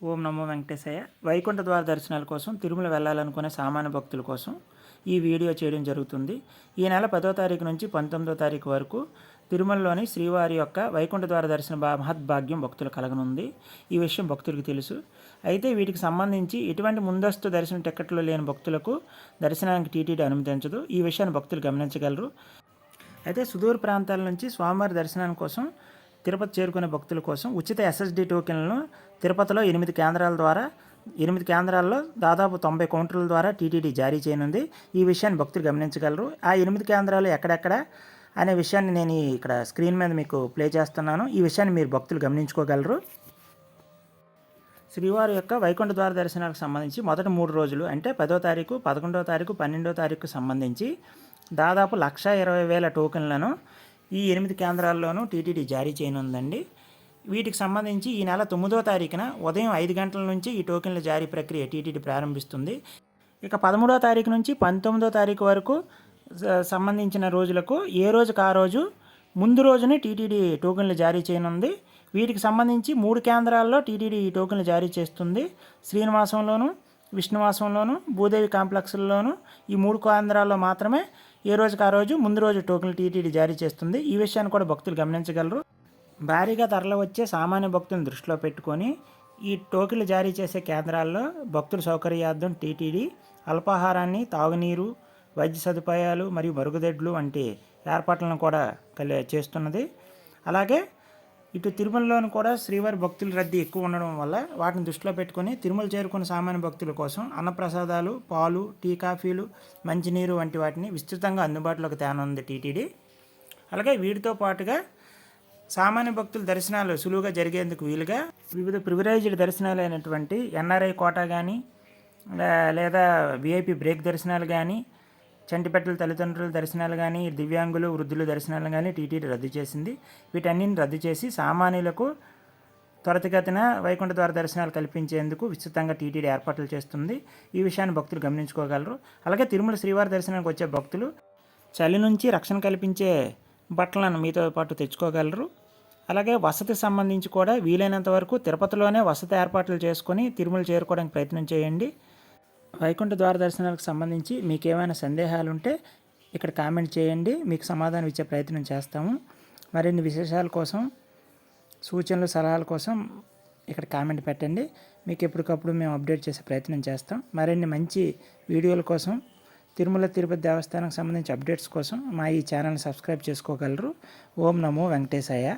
ఓం నమో వెంకటేశయ్య. వైకుంఠ ద్వార దర్శనాల కోసం తిరుమల వెళ్ళాలనుకునే సామాన్య భక్తుల కోసం ఈ వీడియో చేయడం జరుగుతుంది. ఈ నెల పదో తారీఖు నుంచి పంతొమ్మిదో తారీఖు వరకు తిరుమలలోని శ్రీవారి యొక్క వైకుంఠ ద్వార దర్శన బా మహద్భాగ్యం భక్తులు కలగనుంది. ఈ విషయం భక్తులకు తెలుసు. అయితే వీటికి సంబంధించి ఎటువంటి ముందస్తు దర్శన టికెట్లు లేని భక్తులకు దర్శనానికి టీటీడీ అనుమతించదు. ఈ విషయాన్ని భక్తులు గమనించగలరు. అయితే సుదూర ప్రాంతాల నుంచి స్వామివారి దర్శనాని కోసం తిరుపతి చేరుకునే భక్తుల కోసం ఉచిత ఎస్ఎస్డి టోకెన్లను తిరుపతిలో ఎనిమిది కేంద్రాల ద్వారా ఎనిమిది కేంద్రాల్లో దాదాపు తొంభై కౌంటర్ల ద్వారా టీటీడీ జారీ చేయనుంది. ఈ విషయాన్ని భక్తులు గమనించగలరు. ఆ ఎనిమిది కేంద్రాలు ఎక్కడెక్కడ అనే విషయాన్ని నేను ఇక్కడ స్క్రీన్ మీద మీకు ప్లే చేస్తున్నాను. ఈ విషయాన్ని మీరు భక్తులు గమనించుకోగలరు. శ్రీవారి యొక్క వైకుంఠ ద్వార దర్శనాలకు సంబంధించి మొదటి మూడు రోజులు అంటే పదో తారీఖు పదకొండో తారీఖు పన్నెండో తారీఖు సంబంధించి దాదాపు లక్ష ఇరవై వేల టోకెన్లను ఈ ఎనిమిది కేంద్రాల్లోనూ టీటీడీ జారీ చేయనుందండి. వీటికి సంబంధించి ఈ నెల తొమ్మిదో తారీఖున ఉదయం ఐదు గంటల నుంచి ఈ టోకెన్ల జారీ ప్రక్రియ టీటీడీ ప్రారంభిస్తుంది. ఇక పదమూడో తారీఖు నుంచి పంతొమ్మిదో తారీఖు వరకు సంబంధించిన రోజులకు ఏ రోజుకు ఆ రోజు ముందు రోజునే టీటీడీ టోకెన్లు జారీ చేయనుంది. వీటికి సంబంధించి మూడు కేంద్రాల్లో టీటీడీ ఈ టోకెన్లు జారీ చేస్తుంది. శ్రీనివాసంలోను విష్ణువాసంలోను భూదేవి కాంప్లెక్స్లోను ఈ మూడు కేంద్రాల్లో మాత్రమే ఏ రోజుకి ఆ రోజు ముందు రోజు టోకెన్లు టీటీడీ జారీ చేస్తుంది. ఈ విషయాన్ని కూడా భక్తులు గమనించగలరు. భారీగా తరలి వచ్చే సామాన్య భక్తులను దృష్టిలో పెట్టుకొని ఈ టోకెన్లు జారీ చేసే కేంద్రాల్లో భక్తుల సౌకర్యార్థం టీటీడీ అల్పాహారాన్ని తాగునీరు వైద్య సదుపాయాలు మరియు మరుగుదొడ్లు వంటి ఏర్పాట్లను కూడా కలి చేస్తున్నది. అలాగే ఇటు తిరుమలలోను కూడా శ్రీవారి భక్తుల రద్దీ ఎక్కువ ఉండడం వల్ల వాటిని దృష్టిలో పెట్టుకొని తిరుమల చేరుకున్న సామాన్య భక్తుల కోసం అన్నప్రసాదాలు పాలు టీ కాఫీలు మంచినీరు వంటి వాటిని విస్తృతంగా అందుబాటులోకి తేనుంది టీటీడీ. అలాగే వీటితో పాటుగా సామాన్య భక్తుల దర్శనాలు సులువుగా జరిగేందుకు వీలుగా వివిధ ప్రివిలేజ్డ్ దర్శనాలు అయినటువంటి ఎన్ఆర్ఐ కోటా కానీ లేదా విఐపి బ్రేక్ దర్శనాలు కానీ చంటిపెట్టల తల్లిదండ్రుల దర్శనాలు కానీ దివ్యాంగులు వృద్ధుల దర్శనాలు కానీ టీటీడీ రద్దు చేసింది. వీటన్నిటిని రద్దు చేసి సామాన్యులకు త్వరితగతిన వైకుంఠ ద్వార దర్శనాలు కల్పించేందుకు విస్తృతంగా టీటీడీ ఏర్పాట్లు చేస్తుంది. ఈ విషయాన్ని భక్తులు గమనించుకోగలరు. అలాగే తిరుమల శ్రీవారి దర్శనానికి వచ్చే భక్తులు చలి నుంచి రక్షణ కల్పించే బట్టలను మీతో పాటు తెచ్చుకోగలరు. అలాగే వసతి సంబంధించి కూడా వీలైనంత వరకు తిరుపతిలోనే వసతి ఏర్పాట్లు చేసుకొని తిరుమల చేరుకోవడానికి ప్రయత్నం చేయండి. వైకుంఠ ద్వార దర్శనాలకు సంబంధించి మీకు ఏమైనా సందేహాలు ఉంటే ఇక్కడ కామెంట్ చేయండి. మీకు సమాధానం ఇచ్చే ప్రయత్నం చేస్తాము. మరిన్ని విశేషాల కోసం సూచనలు సలహాల కోసం ఇక్కడ కామెంట్ పెట్టండి. మీకు ఎప్పటికప్పుడు మేము అప్డేట్ చేసే ప్రయత్నం చేస్తాం. మరిన్ని మంచి వీడియోల కోసం తిరుమల తిరుపతి దేవస్థానం సంబంధించి అప్డేట్స్ కోసం మా ఈ ఛానల్ సబ్స్క్రైబ్ చేసుకోగలరు. ఓం నమో వెంకటేశయ్య